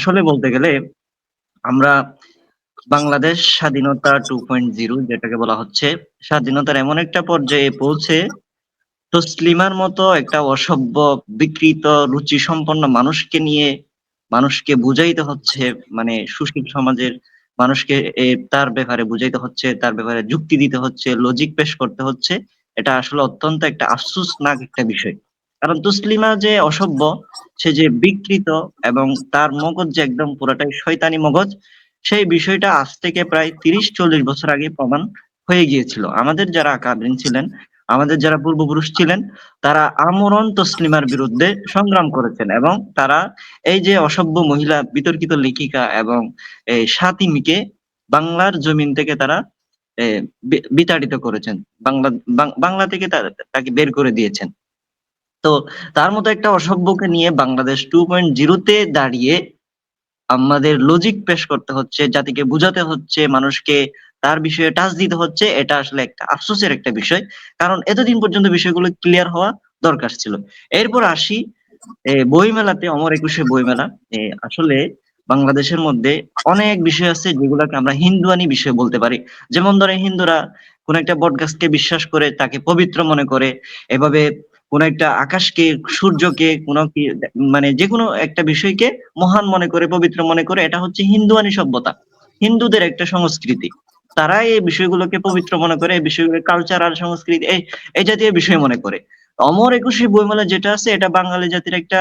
আসলে বলতে গেলে আমরা বাংলাদেশ স্বাধীনতা 2.0 যেটাকে বলা হচ্ছে, স্বাধীনতার এমন একটা পর্যায়ে পৌঁছে তসলিমার মতো একটা অসভ্য, বিকৃত, রুচি সম্পন্ন মানুষকে নিয়ে মানুষকে বুঝাইতে হচ্ছে মানে সুশীল সমাজের মানুষকে তার ব্যাপারে বুঝাইতে হচ্ছে, তার ব্যাপারে যুক্তি দিতে হচ্ছে, লজিক পেশ করতে হচ্ছে। এটা আসলে অত্যন্ত একটা আফসোসনাক একটা বিষয়। কারণ তসলিমা যে অসভ্য, সে যে বিকৃত এবং তার মগজ যে একদম পুরাটাই শয়তানি মগজ, সেই বিষয়টা আজ থেকে প্রায় ৩০-৪০ বছর আগে প্রমাণ হয়ে গিয়েছিল। আমাদের যারা আকাবিরিন ছিলেন, আমাদের যারা পূর্বপুরুষ ছিলেন, তারা আমরণ তসলিমার বিরুদ্ধে সংগ্রাম করেছেন এবং তারা এই যে অসভ্য মহিলা, বিতর্কিত লেখিকা এবং এই সাতিমীকে বাংলার জমিন থেকে তারা বিতাড়িত করেছেন। বাংলা বাংলা থেকে তাকে বের করে দিয়েছেন। তো তার মতো একটা অসভ্যকে নিয়ে বাংলাদেশ 2.0 তে দাঁড়িয়ে আমাদের লজিক পেশ করতে হচ্ছে, জাতিকে বুঝাতে হচ্ছে, মানুষকে তার বিষয়ে টাচ দিতে হচ্ছে। এটা আসলে একটা আফসোসের একটা বিষয়। কারণ এতদিন পর্যন্ত বিষয়গুলো ক্লিয়ার হওয়া দরকার ছিল। এরপর আসি বইমেলাতে অমর একুশে বইমেলা। আসলে বাংলাদেশের মধ্যে অনেক বিষয় আছে যেগুলাকে আমরা হিন্দুয়ানি বিষয় বলতে পারি। যেমন ধরে হিন্দুরা কোন একটা বটগাছকে বিশ্বাস করে তাকে পবিত্র মনে করে। এভাবে কোন একটা আকাশকে, সূর্যকে কোন কি মানে যেকোনো একটা বিষয়কে মহান মনে করে, পবিত্র মনে করে এটা হচ্ছে হিন্দুয়ানি সভ্যতা। হিন্দুদের একটা সংস্কৃতি। তারা এই বিষয়গুলোকে পবিত্র মনে করে, এই বিষয়গুলো কালচারাল সংস্কৃতি এই, এই জাতীয় বিষয় মনে করে। অমর একুশে বইমেলা যেটা আছে এটা বাঙালি জাতির একটা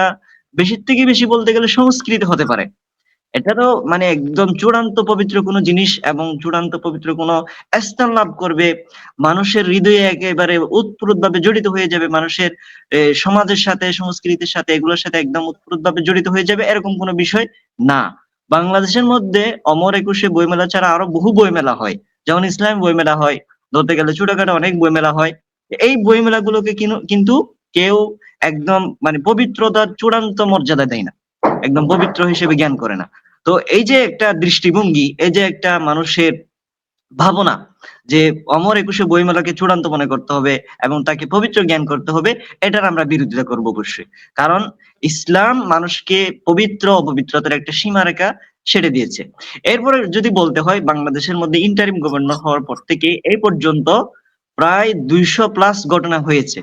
বেশির থেকে বেশি বলতে গেলে সংস্কৃতি হতে পারে। এটা তো মানে একদম চূড়ান্ত পবিত্র কোন জিনিস এবং চূড়ান্ত পবিত্র কোন স্থান লাভ করবে। মানুষের হৃদয়ে একেবারে ওতপ্রোতভাবে জড়িত হয়ে যাবে। মানুষের সমাজের সাথে, সংস্কৃতির সাথে এগুলোর সাথে একদম ওতপ্রোতভাবে জড়িত হয়ে যাবে এরকম কোন বিষয় না। বাংলাদেশের মধ্যে অমর একুশে বইমেলা ছাড়া আরও বহু বইমেলা হয়। যেমন ইসলাম বইমেলা হয়। ধরতে গেলে ছোটখাটো অনেক বইমেলা হয়। এই বইমেলাগুলোকে কিনু কিন্তু কেউ একদম মানে পবিত্রতার চূড়ান্ত মর্যাদা দেয় না। একদম পবিত্র হিসেবে জ্ঞান করে না। তো এই যে একটা দৃষ্টিভঙ্গি, এই যে একটা মানুষের ভাবনা যে অমর একুশে বইমেলাকে চূড়ান্ত মনে করতে হবে এবং তাকে পবিত্র জ্ঞান করতে হবে, এটার আমরা বিরোধিতা করব অবশ্যই। কারণ ইসলাম মানুষকে পবিত্র অপবিত্রতার একটা সীমারেখা ছেড়ে দিয়েছে। এরপরে যদি বলতে হয় বাংলাদেশের মধ্যে ইন্টারিম গভর্নর হওয়ার পর থেকে এই পর্যন্ত প্রায় ২০০ প্লাস ঘটনা হয়েছে।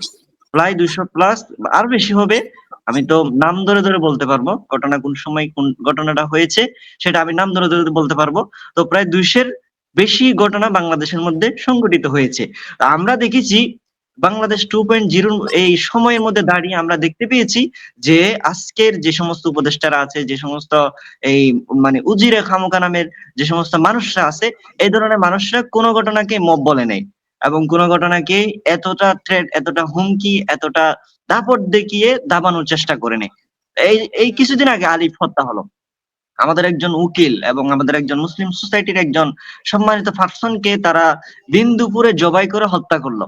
প্রায় ২০০ প্লাস আর বেশি হবে। আমি তো নাম ধরে, ধরে বলতে পারব। ঘটনা কোন সময় কোন ঘটনাটা হয়েছে সেটা আমি নাম ধরে, ধরে বলতে পারব। তো প্রায় দুইশের বেশি ঘটনা বাংলাদেশের মধ্যে সংঘটিত হয়েছে। আমরা দেখেছি বাংলাদেশ 2.0 এই সময়ের মধ্যে দাঁড়িয়ে আমরা দেখতে পেয়েছি যে আজকের যে সমস্ত উপদেষ্টারা আছে, যে সমস্ত এই মানে উজিরে খামোকা নামের যে সমস্ত মানুষরা আছে, এই ধরনের মানুষরা কোন ঘটনাকে মব বলে নাই। এবং কোন ঘটনাকে এতটা থ্রেট, এতটা হুমকি, এতটা দাপট দেখিয়ে দাবানোর চেষ্টা করে নাই। এই, এই কিছুদিন আগে আলিফ হত্যা হলো। আমাদের একজন উকিল এবং আমাদের একজন মুসলিম সোসাইটির একজন সম্মানিত পারসনকে তারা দিন দুপুরে জবাই করে হত্যা করল।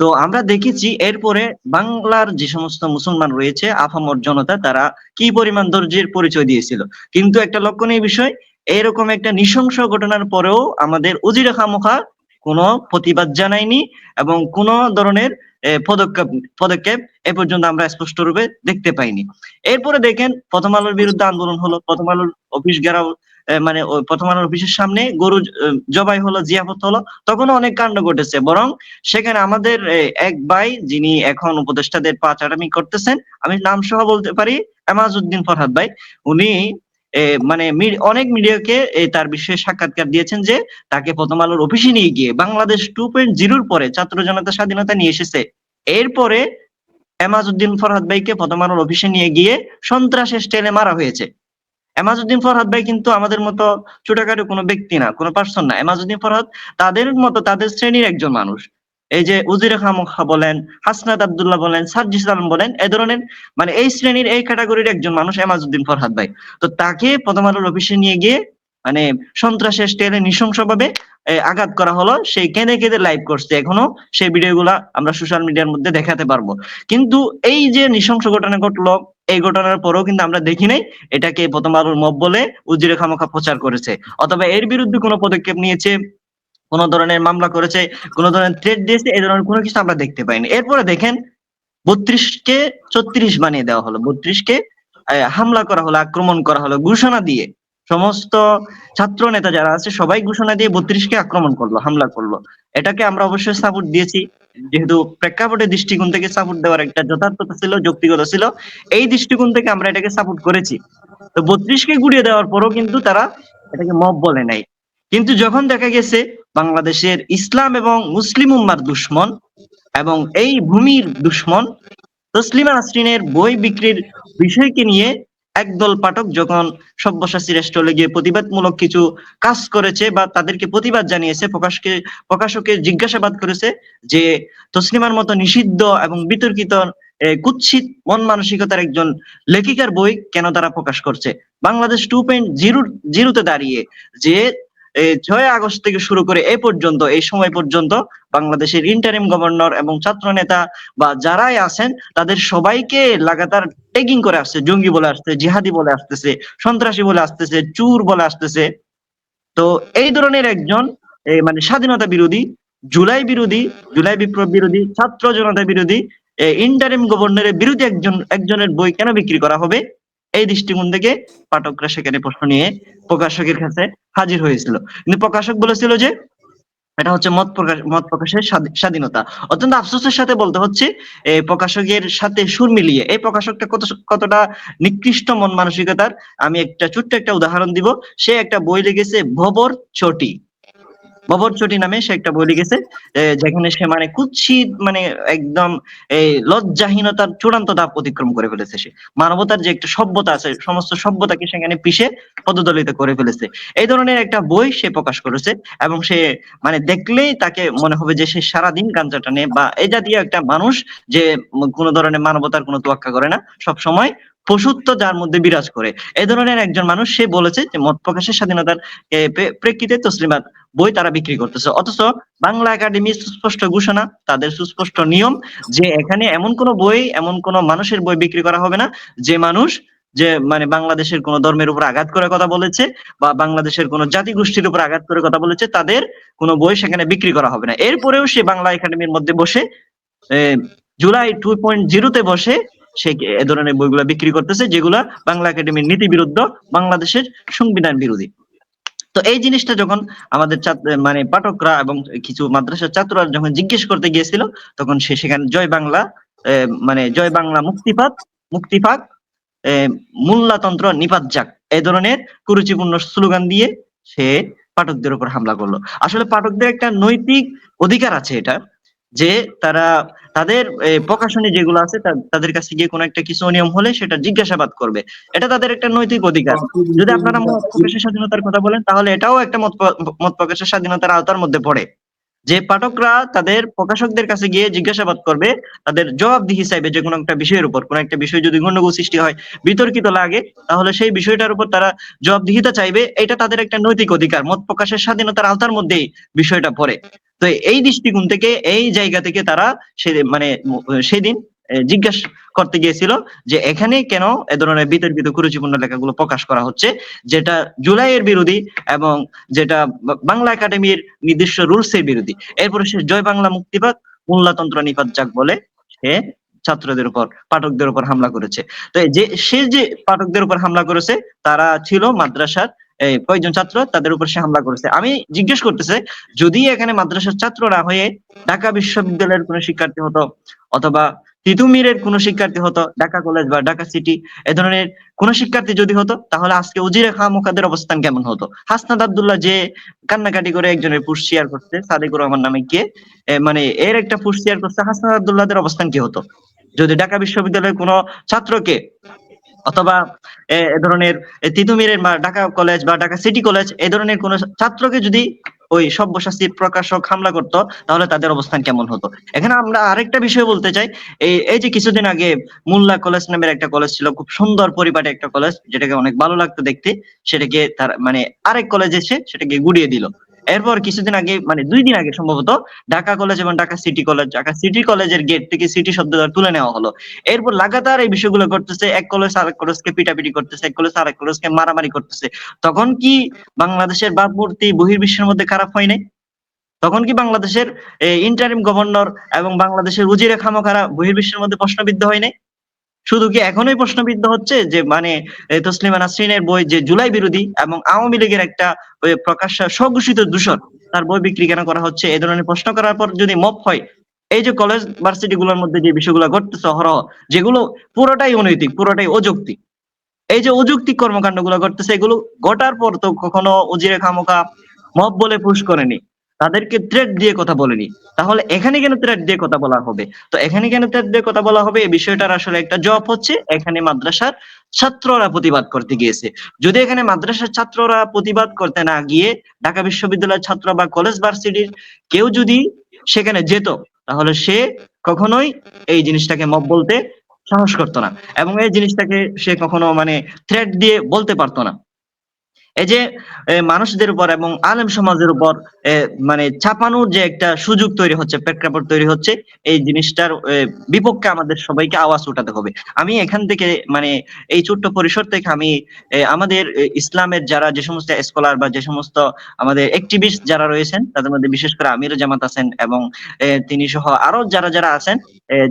তো আমরা দেখেছি এরপরে বাংলার যে সমস্ত মুসলমান রয়েছে আপামর জনতা তারা কি পরিমাণ ধৈর্যের পরিচয় দিয়েছিল। কিন্তু একটা লক্ষণীয় বিষয় এরকম একটা নৃশংস ঘটনার পরেও আমাদের উজিরে খামোখা কোন প্রতিবাদ জানায়নি এবং কোন ধরনের পদক্ষেপ পদক্ষেপ এ পর্যন্ত আমরা স্পষ্ট রূপে দেখতে পাইনি। এরপরে দেখেন প্রথম আলোর বিরুদ্ধে আন্দোলন হলো। প্রথম আলোর অফিস ঘেরাও মানে প্রথম আলোর অফিসের সামনে গরু জবাই হলো, জিয়াফত হলো। তখন অনেক কাণ্ড ঘটেছে। বরং সেখানে আমাদের এক ভাই যিনি এখন উপদেষ্টাদের পা চাটামি করতেছেন, আমি নাম সহ বলতে পারি এমাজউদ্দিন ফরহাদ ভাই। উনি মানে অনেক মিডিয়াকে তার বিষয়ে সাক্ষাৎকার দিয়েছেন যে তাকে প্রথম আলোর অফিসে নিয়ে গিয়ে বাংলাদেশ 2.0 র পরে ছাত্র জনতা স্বাধীনতা নিয়ে এসেছে। এরপরে এমাজউদ্দিন ফরহাদ ভাইকে প্রথম আলোর অফিসে নিয়ে গিয়ে সন্ত্রাসের স্টাইলে মারা হয়েছে। এমাজউদ্দিন ফরহাদ ভাই কিন্তু আমাদের মতো ছোটখাটো কোনো ব্যক্তি না, কোনো পারসন না। এমাজউদ্দিন ফরহাদ তাদের মতো তাদের শ্রেণির একজন মানুষ। এই যে উজিরে খামোখা বলেন, হাসনাত আব্দুল্লাহ বলেন, সার্জিস আলম বলেন, এ ধরনের মানে এই শ্রেণির এই ক্যাটেগরির একজন মানুষ এমাজউদ্দিন ফরহাদ ভাই। তো তাকে প্রথম আলোর অফিসে নিয়ে গিয়ে মানে সন্ত্রাসের স্টাইলে নৃশংসভাবে আঘাত করা হলো। সেই কেঁদে, কেঁদে লাইভ করছে। এখনও সেই ভিডিওগুলা আমরা সোশ্যাল মিডিয়ার মধ্যে দেখাতে পারব। কিন্তু এই যে নৃশংস ঘটনা ঘটলো, এই ঘটনার পরেও কিন্তু আমরা দেখি নাই এটাকে প্রথম আলোর মব বলে উজিরে খামোখা প্রচার করেছে। অথবা এর বিরুদ্ধে কোনো পদক্ষেপ নিয়েছে, কোন ধরনের মামলা করেছে, কোন ধরনের থ্রেট দিয়েছে এই ধরনের কোন কিছু আমরা দেখতে পাইনি। এরপরে দেখেন ৩২ কে ৩৬ বানিয়ে দেওয়া হলো। ৩২ কে আহ, হামলা করা হলো আক্রমণ করা হলো ঘোষণা দিয়ে। সমস্ত ছাত্র নেতা যারা আছে সবাই ঘোষণা দিয়ে বত্রিশকে আক্রমণ করল হামলা করল। এটাকে আমরা অবশ্যই সাপোর্ট দিয়েছি। যেহেতু প্রেক্ষাপটের দৃষ্টিকোণ থেকে সাপোর্ট দেওয়ার একটা যথার্থতা ছিল যৌক্তিকতা ছিল এই দৃষ্টিকোণ থেকে আমরা এটাকে সাপোর্ট করেছি। তো বত্রিশকে গুড়িয়ে দেওয়ার পরও কিন্তু তারা এটাকে মব বলে নাই। কিন্তু যখন দেখা গেছে বাংলাদেশের ইসলাম এবং মুসলিম উম্মার দুশ্মন এবং এই ভূমির দুশ্মন, তসলিমা নাসরিনের বই বিক্রির বিষয়কে নিয়ে একদল পাঠক যখন সব্যসাচী রেস্টলে গিয়ে প্রতিবাদমূলক কিছু কাজ করেছে বা তাদেরকে প্রতিবাদ জানিয়েছে, প্রকাশকে প্রকাশকে জিজ্ঞাসাবাদ করেছে যে তসলিমার মতো নিষিদ্ধ এবং বিতর্কিত কুৎসিত মন মানসিকতার একজন লেখিকার বই কেন তারা প্রকাশ করছে? বাংলাদেশ টু পয়েন্ট জিরো জিরোতে দাঁড়িয়ে যে ছয় আগস্ট থেকে শুরু করে এই পর্যন্ত, এই সময় পর্যন্ত বাংলাদেশের ইন্টারিম গভর্নর এবং ছাত্র নেতা বা যারাই আছেন, তাদের সবাইকে লাগাতার ট্যাগিং করে আসছে, জঙ্গি বলে আসছে, জিহাদি বলে আসতেছে, সন্ত্রাসী বলে আসতেছে, চুর বলে আসতেছে। তো এই ধরনের একজন এই মানে স্বাধীনতা বিরোধী, জুলাই বিরোধী, জুলাই বিপ্লব বিরোধী, ছাত্র জনতা বিরোধী ইন্টারিম গভর্নরের বিরুদ্ধে একজন, একজনের বই কেন বিক্রি করা হবে? এই দৃষ্টিকোণ থেকে পাঠকরা সেখানে প্রশ্ন নিয়ে প্রকাশকের কাছে হাজির হয়েছিল। কিন্তু প্রকাশক বলেছিল যে, এটা হচ্ছে মত প্রকাশ, মত প্রকাশের স্বাধীনতা। অত্যন্ত আফসোসের সাথে বলতে হচ্ছে, এই প্রকাশকের সাথে সুর মিলিয়ে, এই প্রকাশকটা কত, কতটা নিকৃষ্ট মন মানসিকতার, আমি একটা ছোট্ট একটা উদাহরণ দিব। সে একটা বই লিখেছে ভবর চটি। ভবর চটি নামে সে একটা বই লিখেছে যেখানে সে মানে কুৎসিত মানে একদম এই লজ্জাহীনতার চূড়ান্ত ধাপ অতিক্রম করে ফেলেছে সে। মানবতার যে একটা সভ্যতা আছে, সমস্ত সভ্যতাকে সেখানে পিষে পদদলিত করে ফেলেছে। এই ধরনের একটা বই সে প্রকাশ করেছে এবং সে মানে দেখলেই তাকে মনে হবে যে সে সারাদিন গাঞ্জা টানে বা এই জাতীয় একটা মানুষ যে কোনো ধরনের মানবতার কোনো তোয়াক্কা করে না সব সময় পশুত্ব যার মধ্যে বিরাজ করে। এই ধরনের একজন মানুষ সে বলেছে যে মত প্রকাশের স্বাধীনতার প্রেক্ষিতে তসলিমাত বই তারা বিক্রি করতেছে। অথচ বাংলা একাডেমি সুস্পষ্ট ঘোষণা, তাদের সুস্পষ্ট নিয়ম যে এখানে এমন কোন বই, এমন কোন মানুষের বই বিক্রি করা হবে না। যে মানুষ, যে মানে বাংলাদেশের কোন ধর্মের উপর আঘাত করে কথা বলেছে বা বাংলাদেশের কোন জাতিগোষ্ঠীর উপর আঘাত করে কথা বলেছে, তাদের কোনো বই সেখানে বিক্রি করা হবে না। এরপরেও সে বাংলা একাডেমির মধ্যে বসে জুলাই টু পয়েন্ট জিরোতে বসে সে এ ধরনের বইগুলা বিক্রি করতেছে, যেগুলা বাংলা একাডেমির নীতি বিরুদ্ধ বাংলাদেশের সংবিধান বিরোধী। তো এই জিনিসটা যখন আমাদের মানে পাঠকরা এবং কিছু মাদ্রাসার ছাত্ররা যখন জিজ্ঞেস করতে গিয়েছিল, তখন সে সেখানে জয় বাংলা মানে জয় বাংলা মুক্তিপাত মুক্তিপাক মূল্যতন্ত্র নিপাত যাক এই ধরনের কুরুচিপূর্ণ স্লোগান দিয়ে সে পাঠকদের উপর হামলা করল। আসলে পাঠকদের একটা নৈতিক অধিকার আছে এটা। যে তারা তাদের প্রকাশনী যেগুলো আছে তাদের কাছে গিয়ে কোনো একটা কিছু অনিয়ম হলে সেটা জিজ্ঞাসাবাদ করবে। এটা তাদের একটা নৈতিক অধিকার। যদি আপনারা মত প্রকাশের স্বাধীনতার কথা বলেন, তাহলে এটাও একটা মত মত প্রকাশের স্বাধীনতার আওতার মধ্যে পড়ে। যে পাঠকরা তাদের প্রকাশকদের কাছে গিয়ে জিজ্ঞাসাবাদ করবে, তাদের জবাবদিহি চাইবে যে কোনো একটা বিষয়ের উপর। কোনো একটা বিষয় যদি গণ্ডগোল সৃষ্টি হয়, বিতর্কিত লাগে, তাহলে সেই বিষয়টার উপর তারা জবাবদিহিতা চাইবে। এটা তাদের একটা নৈতিক অধিকার। মত প্রকাশের স্বাধীনতার আওতার মধ্যেই বিষয়টা পড়ে। তো এই দৃষ্টিকোণ থেকে, এই জায়গা থেকে তারা সে মানে সেদিন জিজ্ঞাসা করতে গিয়েছিল যে এখানে কেন এ ধরনের বিতর্কিত কুরুচিপূর্ণ লেখাগুলো প্রকাশ করা হচ্ছে, যেটা জুলাইয়ের বিরোধী এবং যেটা বাংলা একাডেমির নির্দিষ্ট রুলস এর বিরোধী। এরপরে সে জয় বাংলা মুক্তিপাত মূল্যতন্ত্র নিপাত যাক বলে সে ছাত্রদের উপর, পাঠকদের উপর হামলা করেছে। তো যে, সে যে পাঠকদের উপর হামলা করেছে, তারা ছিল মাদ্রাসার কয়েকজন ছাত্র? তাদের উপর সে হামলা করেছে। আমি জিজ্ঞেস করতেছে, যদি এখানে মাদ্রাসার ছাত্র না হয়ে ঢাকা বিশ্ববিদ্যালয়ের কোনো শিক্ষার্থী হতো অথবা তিতুমিরের কোনো শিক্ষার্থী হতো, ঢাকা কলেজ বা ঢাকা সিটি এ ধরনের কোন শিক্ষার্থী যদি হতো, তাহলে আজকে উজিরে খা মুখাদের অবস্থান কেমন হতো? হাসনাদ আব্দুল্লাহ যে কান্নাকাটি করে একজনের পুষ শেয়ার করছে, সাদিকুর রহমান নামে কে মানে এর একটা পুষ শেয়ার করছে হাসনাদ আব্দুল্লাহদের অবস্থান কি হতো? যদি ঢাকা বিশ্ববিদ্যালয়ের কোনো ছাত্রকে অথবা, এ ধরনের তিতুমিরের বা ঢাকা কলেজ বা ঢাকা সিটি কলেজ এই ধরনের কোন ছাত্রকে যদি ওই সব্যসাচীর প্রকাশক হামলা করতো, তাহলে তাদের অবস্থান কেমন হতো? এখানে আমরা আরেকটা বিষয় বলতে চাই এই এই যে কিছুদিন আগে মোল্লা কলেজ নামের একটা কলেজ ছিল, খুব সুন্দর পরিপাটি একটা কলেজ, যেটাকে অনেক ভালো লাগতো দেখতে, সেটাকে তার মানে আরেক কলেজ এসে সেটাকে গুড়িয়ে দিল। এরপর কিছুদিন আগে মানে দুই দিন আগে সম্ভবত, ঢাকা কলেজ এবং Dhaka city college Dhaka city কলেজের গেট থেকে সিটি শব্দটা তুলে নেওয়া হলো। এরপর লাগাতার এই বিষয়গুলো করতেছে এক কলেজ আরেক কলেজকে পিটাপিটি করতেছে, এক কলেজ আরেক কলেজকে মারামারি করতেছে। তখন কি বাংলাদেশের ভাবমূর্তি বহির্বিশ্বের মধ্যে খারাপ হয় নাই? তখন কি বাংলাদেশের ইন্টারিম গভর্নর এবং বাংলাদেশের উজিরে খামোখারা বহির্বিশ্বের মধ্যে প্রশ্নবিদ্ধ হয় নাই? শুধু কি এখনই প্রশ্নবিদ্ধ হচ্ছে যে মানে তসলিমা নাসরিনের বই যে জুলাই বিরোধী এবং আওয়ামী লীগের একটা প্রকাশ্য স্বঘোষিত দূষণ, তার বই বিক্রি কেন করা হচ্ছে? এই ধরনের প্রশ্ন করার পর যদি মপ হয়, এই যে কলেজ ভার্সিটি গুলোর মধ্যে যে বিষয়গুলো ঘটতেছে অহরহ, যেগুলো পুরোটাই অনৈতিক, পুরোটাই অযৌক্তিক। এই যে অযৌক্তিক কর্মকাণ্ডগুলো ঘটতেছে, এগুলো ঘটার পর তো কখনো উজিরে খামোকা মব বলে পুশ করেনি। তাদেরকে থ্রেট দিয়ে কথা বলেনি। তাহলে এখানে কেন থ্রেট দিয়ে কথা বলা হবে? তো এখানে কেন থ্রেট দিয়ে কথা বলা হবে? এই বিষয়টার আসলে একটা জবাব হচ্ছে, এখানে মাদ্রাসার ছাত্ররা প্রতিবাদ করতে গিয়েছে। যদি এখানে মাদ্রাসার ছাত্ররা প্রতিবাদ করতে না গিয়ে ঢাকা বিশ্ববিদ্যালয়ের ছাত্র বা কলেজ ভার্সিটির কেউ যদি সেখানে যেত, তাহলে সে কখনোই এই জিনিসটাকে মব বলতে সাহস করতো না। এবং এই জিনিসটাকে সে কখনো মানে থ্রেট দিয়ে বলতে পারতো না। এই যে মানুষদের উপর এবং আলেম সমাজের উপর মানে চাপানোর যে একটা সুযোগ তৈরি হচ্ছে, প্রেক্ষাপট তৈরি হচ্ছে, এই জিনিসটার বিপক্ষে আমাদের সবাইকে আওয়াজ উঠাতে হবে। আমি এখান থেকে মানে এই ছোট্ট পরিসর থেকে আমি আমাদের ইসলামের যারা যে সমস্ত স্কলার বা যে সমস্ত আমাদের অ্যাক্টিভিস্ট যারা রয়েছেন, তাদের মধ্যে বিশেষ করে আমির জামাত আছেন এবং তিনি সহ আরও যারা যারা আছেন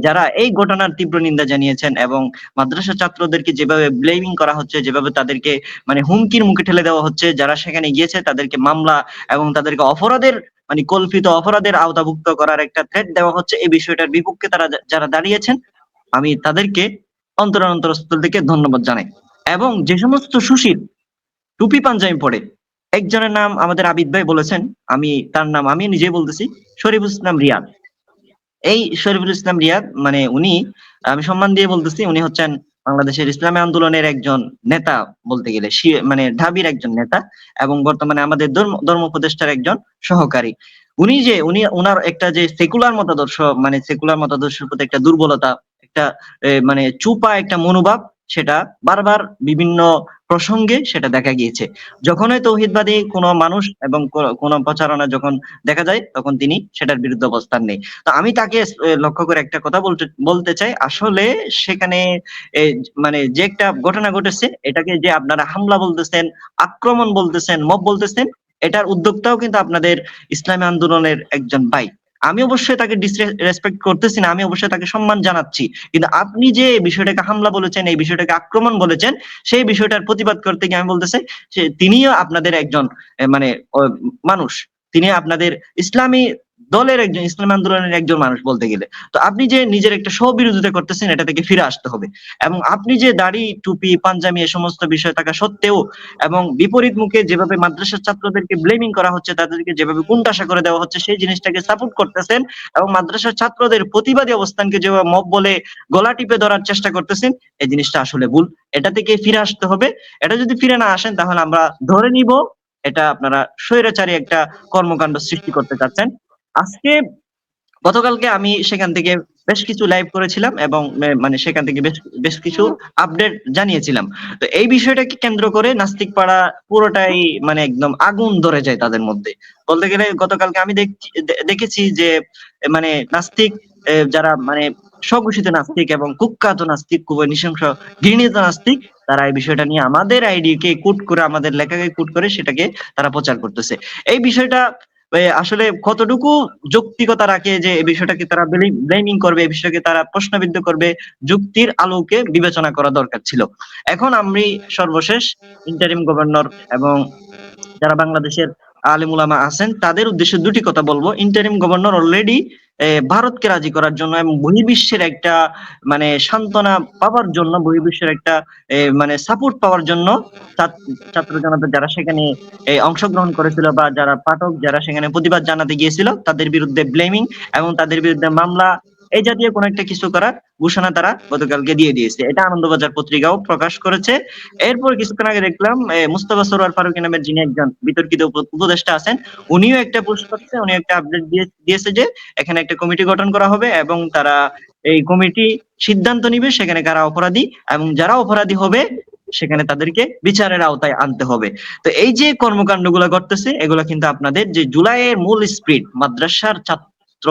যারা এই ঘটনার তীব্র নিন্দা জানিয়েছেন এবং মাদ্রাসা ছাত্রদেরকে যেভাবে ব্লেমিং করা হচ্ছে, যেভাবে তাদেরকে মানে হুমকির মুখে ঠেলে দেওয়া হচ্ছে, যারা সেখানে গিয়েছে তাদেরকে মামলা এবং তাদেরকে অপরাধের মানে কল্পিত অপরাধের আওতাভুক্ত করার একটা থ্রেট দেওয়া হচ্ছে। এই বিষয়টার বিপক্ষে তারা যারা দাঁড়িয়েছেন, আমি তাদেরকে অন্তর অন্তরস্থল থেকে ধন্যবাদ জানাই। এবং যে সমস্ত সুশীল, টুপি পাঞ্জাবি পড়ে একজনের নাম আমাদের আবিদ ভাই বলেছেন, আমি, তার নাম আমি নিজেই বলতেছি, শরীফুল ইসলাম রিয়াদ। এই শরীফুল ইসলাম রিয়াদ মানে উনি, আমি সম্মান দিয়ে বলতেছি, উনি হচ্ছেন বাংলাদেশের ইসলামী আন্দোলনের একজন নেতা বলতে গেলে মানে ঢাবির একজন নেতা এবং বর্তমানে আমাদের ধর্ম উপদেষ্টার একজন সহকারী। উনি যে, উনি ওনার একটা যে সেকুলার মতাদর্শ মানে সেকুলার মতাদর্শের প্রতি একটা দুর্বলতা, একটা মানে চুপা একটা মনোভাব সেটা বারবার বিভিন্ন প্রসঙ্গে সেটা দেখা গিয়েছে। যখনই তৌহিদবাদী কোনো মানুষ এবং কোনো প্রচারণা যখন দেখা যায়, তখন তিনি সেটার বিরুদ্ধে অবস্থান নেই তো আমি তাকে লক্ষ্য করে একটা কথা বলতে বলতে চাই। আসলে সেখানে মানে যে একটা ঘটনা ঘটেছে, এটাকে যে আপনারা হামলা বলতেছেন, আক্রমণ বলতেছেন, মব বলতেছেন, এটার উদ্যোক্তাও কিন্তু আপনাদের ইসলামী আন্দোলনের একজন ভাই। আমি অবশ্যই তাকে ডিসরেসপেক্ট করতেছি না, আমি অবশ্যই তাকে সম্মান জানাচ্ছি। কিন্তু আপনি যে বিষয়টাকে হামলা বলেছেন, এই বিষয়টাকে আক্রমণ বলেছেন, সেই বিষয়টার প্রতিবাদ করতে গিয়ে আমি বলতে চাই তিনিও আপনাদের একজন মানে মানুষ। তিনি আপনাদের ইসলামী দলের একজন, ইসলাম আন্দোলনের একজন মানুষ বলতে গেলে। তো আপনি যে নিজের একটা স্ববিরোধিতা করতেছেন, এটা থেকে ফিরে আসতে হবে। এবং আপনি যে দাড়ি, টুপি, পাঞ্জাবি এ সমস্ত বিষয় থাকা সত্ত্বেও এবং বিপরীত মুখে যেভাবে মাদ্রাসার ছাত্রদেরকে ব্লেমিং করা হচ্ছে, তাদেরকে যেভাবে কুণ্ঠাসা করে দেওয়া হচ্ছে, সেই জিনিসটাকে সাপোর্ট করতেছেন এবং মাদ্রাসার ছাত্রদের প্রতিবাদী অবস্থানকে যেভাবে মব বলে গলা টিপে ধরার চেষ্টা করতেছেন, এই জিনিসটা আসলে ভুল। এটা থেকে ফিরে আসতে হবে। এটা যদি ফিরে না আসেন, তাহলে আমরা ধরে নিব, এটা আপনারা স্বৈরাচারী একটা কর্মকাণ্ড সৃষ্টি করতে চাচ্ছেন। আজকে গতকালকে আমি সেখান থেকে বেশ কিছু লাইভ করেছিলাম এবং মানে সেখান থেকে বেশ বেশ কিছু আপডেট জানিয়েছিলাম। তো এই বিষয়টাকে কেন্দ্র করে নাস্তিক পাড়া পুরোটাই মানে একদম আগুন ধরে যায় তাদের মধ্যে। বলতে গেলে গতকালকে আমি দেখছি যে মানে নাস্তিক যারা মানে স্বঘোষিত নাস্তিক এবং কুখ্যাত নাস্তিক, খুবই নৃশংস ঘৃণিত নাস্তিক, তারা এই বিষয়টা নিয়ে আমাদের আইডি কে কুট করে, আমাদের লেখাকে কুট করে সেটাকে তারা প্রচার করতেছে। এই বিষয়টা আসলে কতটুকু যৌক্তিকতা রাখে যে এই বিষয়টাকে তারা ব্লেমিং করবে, এই বিষয়টাকে তারা প্রশ্নবিদ্ধ করবে, যুক্তির আলোকে বিবেচনা করা দরকার ছিল। এখন আমি সর্বশেষ ইন্টারিম গভর্নর এবং যারা বাংলাদেশের আলিমুলামা আছেন, তাদের উদ্দেশ্যে দুটি কথা বলব। ইন্টারিম গভর্নর অলরেডি ভারতকে রাজি করার জন্য এবং বহির্বিশ্বের একটা মানে সান্ত্বনা পাওয়ার জন্য, বহির্বিশ্বের একটা মানে সাপোর্ট পাওয়ার জন্য ছাত্র জনতা যারা সেখানে অংশগ্রহণ করেছিল বা যারা পাঠক যারা সেখানে প্রতিবাদ জানাতে গিয়েছিল, তাদের বিরুদ্ধে ব্লেমিং এবং তাদের বিরুদ্ধে মামলা এই জাতীয় কোন একটা কিছু করার ঘোষণা তারা গতকালকে দিয়ে দিয়েছে। এটা আনন্দবাজার পত্রিকাও প্রকাশ করেছে। এরপর কিছুক্ষণ আগে দেখলাম মুস্তফা সরোয়ার ফারুকি নামের যিনি একজন বিতর্কিত উপদেষ্টা আছেন উনিও একটা পোস্ট করছে উনি একটা আপডেট দিয়েছে যে এখানে একটা কমিটি গঠন করা হবে এবং তারা এই কমিটি সিদ্ধান্ত নিবে সেখানে কারা অপরাধী এবং যারা অপরাধী হবে সেখানে তাদেরকে বিচারের আওতায় আনতে হবে। তো এই যে কর্মকাণ্ডগুলো ঘটতেছে এগুলো কিন্তু আপনাদের যে জুলাইয়ের মূল স্পিরিট মাদ্রাসার ছাত্র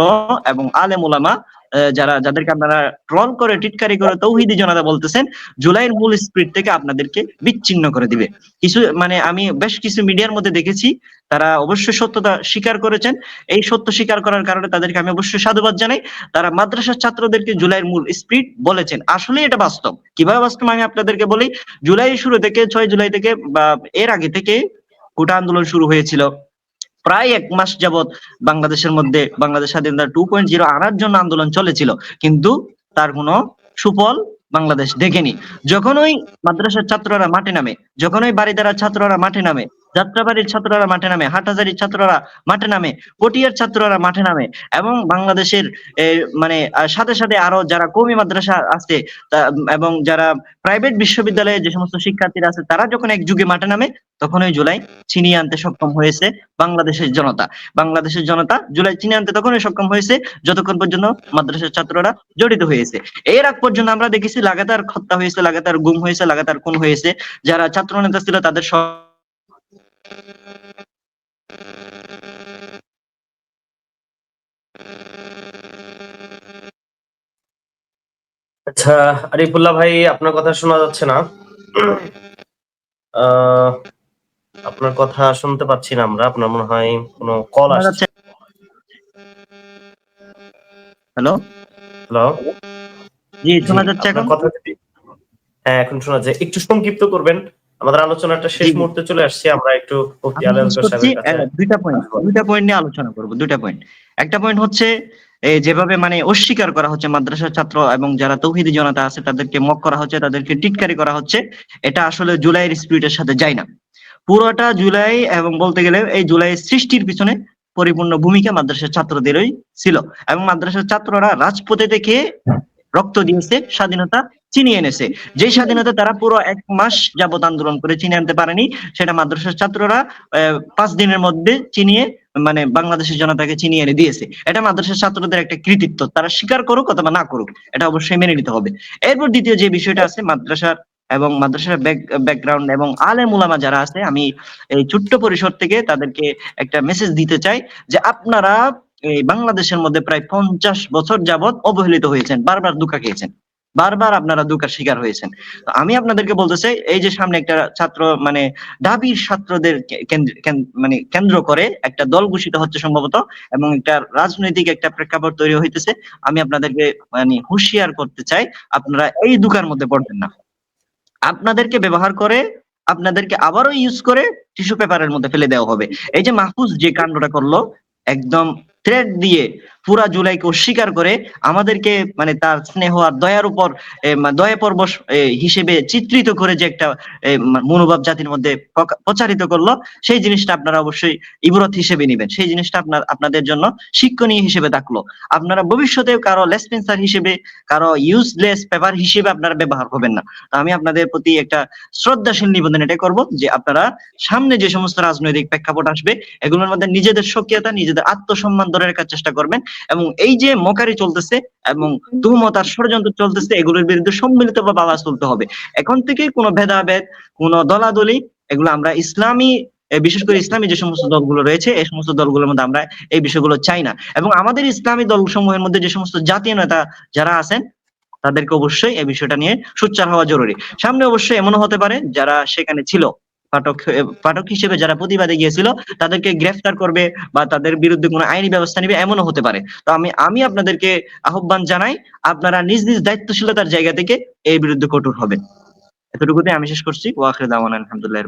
এবং আলেম ওলামা আহ, যারা, যাদেরকে আপনারা ট্রল করে, টিটকারি করে তৌহিদি জনতা বলতেছেন, জুলাইয়ের মূল স্পিরিট থেকে আপনাদেরকে বিচ্ছিন্ন করে দিবে। কিছু মানে আমি বেশ কিছু মিডিয়ার মধ্যে দেখেছি, তারা অবশ্যই সত্যতা স্বীকার করেছেন। এই সত্য স্বীকার করার কারণে তাদেরকে আমি অবশ্যই সাধুবাদ জানাই। তারা মাদ্রাসার ছাত্রদেরকে জুলাইয়ের মূল স্পিরিট বলেছেন। আসলে এটা বাস্তব। কীভাবে বাস্তব আমি আপনাদেরকে বলি? জুলাই শুরু থেকে, ছয় জুলাই থেকে বা এর আগে থেকে, কোটা আন্দোলন শুরু হয়েছিল। প্রায় এক মাস যাবৎ বাংলাদেশের মধ্যে বাংলাদেশ স্বাধীনতা টু পয়েন্ট জিরো আনার জন্য আন্দোলন চলেছিল। কিন্তু তার কোনো সুফল বাংলাদেশ দেখেনি। যখন ওই মাদ্রাসার ছাত্ররা মাঠে নামে, যখন ওই বাড়িদারার ছাত্ররা মাঠে নামে যাত্রাবাড়ির ছাত্ররা মাঠে নামে, হাটহাজারির ছাত্ররা মাঠে নামে, পটিয়ার ছাত্ররা মাঠে নামে এবং বাংলাদেশের মানে সাথে সাথে আরও যারা কমি মাদ্রাসা আছে এবং যারা প্রাইভেট বিশ্ববিদ্যালয়ে যে সমস্ত শিক্ষার্থীরা আছে, তারা যখন এক যুগে মাঠে নামে, তখন ওই জুলাই ছিনিয়ে আনতে সক্ষম হয়েছে বাংলাদেশের জনতা। বাংলাদেশের জনতা জুলাই চিনে আনতে তখনই সক্ষম হয়েছে, যতক্ষণ পর্যন্ত মাদ্রাসার ছাত্ররা জড়িত হয়েছে। এর আগ পর্যন্ত আমরা দেখেছি, লাগাতার হত্যা হয়েছে, লাগাতার গুম হয়েছে, লাগাতার খুন হয়েছে। যারা ছাত্র নেতা ছিল, তাদের সব আচ্ছা আরিফুল্লাহ ভাই আপনার কথা শোনা যাচ্ছে না। আপনার কথা শুনতে পাচ্ছি না আমরা। আপনার মনে হয় কোনো কল আসছে। হ্যালো হ্যালো জি শোনা যাচ্ছে এখন? কথা হ্যাঁ এখন শোনা যায় একটু সংক্ষিপ্ত করবেন। আমাদের আলোচনাটা শেষ। মুহূর্তে চলে আসছে আমরা একটু দুইটা পয়েন্ট দুইটা পয়েন্ট নিয়ে আলোচনা করব দুইটা পয়েন্ট একটা পয়েন্ট হচ্ছে এই যেভাবে মানে অস্বীকার করা হচ্ছে মাদ্রাসার ছাত্র এবং যারা তৌহিদি জনতা আছে তাদেরকে মক করা হচ্ছে তাদেরকে টিটকারি করা হচ্ছে এটা আসলে জুলাইয়ের স্পিরিটের সাথে যায় না। পুরোটা জুলাই এবং বলতে গেলে এই জুলাই সৃষ্টির পিছনে পরিপূর্ণ ভূমিকা মাদ্রাসার ছাত্রদেরই ছিল। এবং মাদ্রাসার ছাত্ররা রাজপথে থেকে রক্ত দিয়েছে স্বাধীনতা চিনিয়ে এনেছে। যে স্বাধীনতা তারা পুরো এক মাস যাবত আন্দোলন করে চিনিয়ে আনতে পারেনি, সেটা মাদ্রাসার ছাত্ররা পাঁচ দিনের মধ্যে চিনিয়ে মানে বাংলাদেশের জনতাকে চিনিয়ে এনে দিয়েছে। এটা মাদ্রাসার ছাত্রদের একটা কৃতিত্ব। তারা স্বীকার করুক অথবা না করুক, এটা অবশ্যই মেনে নিতে হবে। এরপর দ্বিতীয় যে বিষয়টা আছে, মাদ্রাসার এবং মাদ্রাসার ব্যাকগ্রাউন্ড এবং আলে উলামা যারা আছে, আমি এই ছোট্ট পরিসর থেকে তাদেরকে একটা মেসেজ দিতে চাই যে আপনারা এই বাংলাদেশের মধ্যে প্রায় পঞ্চাশ বছর যাবত অবহেলিত হয়েছেন, বারবার দুঃখা খেয়েছেন। বারবার আপনারা দুকার শিকার হয়েছেন। আমি আপনাদেরকে বলতে চাই, এই যে সামনে একটা ছাত্র মানে দাবির ছাত্রদের মানে কেন্দ্র করে একটা দল ঘোষিত হচ্ছে সম্ভবত, এবং একটা রাজনৈতিক একটা প্রেক্ষাপট তৈরি হইতেছে। আমি আপনাদেরকে মানে হুঁশিয়ার করতে চাই, আপনারা এই দুকার মধ্যে পড়বেন না। আপনাদেরকে ব্যবহার করে, আপনাদেরকে আবারও ইউজ করে টিস্যু পেপারের মধ্যে ফেলে দেওয়া হবে। এই যে মাহফুজ যে কাণ্ডটা করল, একদম থ্রেড দিয়ে পুরা জুলাইকে অস্বীকার করে আমাদেরকে মানে তার স্নেহ আর দয়ার উপর দয়া পরবশ এ, হিসেবে চিত্রিত করে যে একটা মনোভাব জাতির মধ্যে প্রচারিত করল সেই জিনিসটা আপনারা অবশ্যই ইবরত হিসেবে নিবেন। সেই জিনিসটা আপনার আপনাদের জন্য শিক্ষণীয় হিসেবে থাকল। আপনারা ভবিষ্যতে কারও লেসপেন্সার হিসেবে কারও ইউজলেস পেপার হিসেবে আপনারা ব্যবহার করবেন না। আমি আপনাদের প্রতি একটা শ্রদ্ধাশীল নিবেদন এটা করব যে আপনারা সামনে যে সমস্ত রাজনৈতিক প্রেক্ষাপট আসবে এগুলোর মধ্যে নিজেদের সক্রিয়তা নিজেদের আত্মসম্মান ধরে রাখার চেষ্টা করবেন। এবং এই যে মকারি চলতেছে এবং তুহমত আর ষড়যন্ত্র চলতেছে, এগুলোর বিরুদ্ধে সম্মিলিত ভাবে আওয়াজ তুলতে হবে। এখন থেকে কোনো ভেদাভেদ, কোনো দলাদলি, এগুলো আমরা ইসলামী বিশেষ করে ইসলামী যে সমস্ত দলগুলো রয়েছে, এই সমস্ত দলগুলোর মধ্যে আমরা এই বিষয়গুলো চাই না। এবং আমাদের ইসলামী দলসমূহের মধ্যে যে সমস্ত জাতীয় নেতা যারা আছেন, তাদেরকে অবশ্যই এই বিষয়টা নিয়ে সোচ্চার হওয়া জরুরি। সামনে অবশ্যই এমনও হতে পারে যারা সেখানে ছিল। পাঠক পাঠক হিসেবে যারা প্রতিবাদে গিয়েছিল, তাদেরকে গ্রেফতার করবে বা তাদের বিরুদ্ধে কোনো আইনি ব্যবস্থা নেবে, এমনও হতে পারে। তো আমি আমি আপনাদেরকে আহ্বান জানাই, আপনারা নিজ নিজ দায়িত্বশীলতার জায়গা থেকে এই বিরুদ্ধে কঠোর হবেন। এতটুকুতে আমি শেষ করছি। ওয়াখির দাওয়ান আলহামদুলিল্লাহ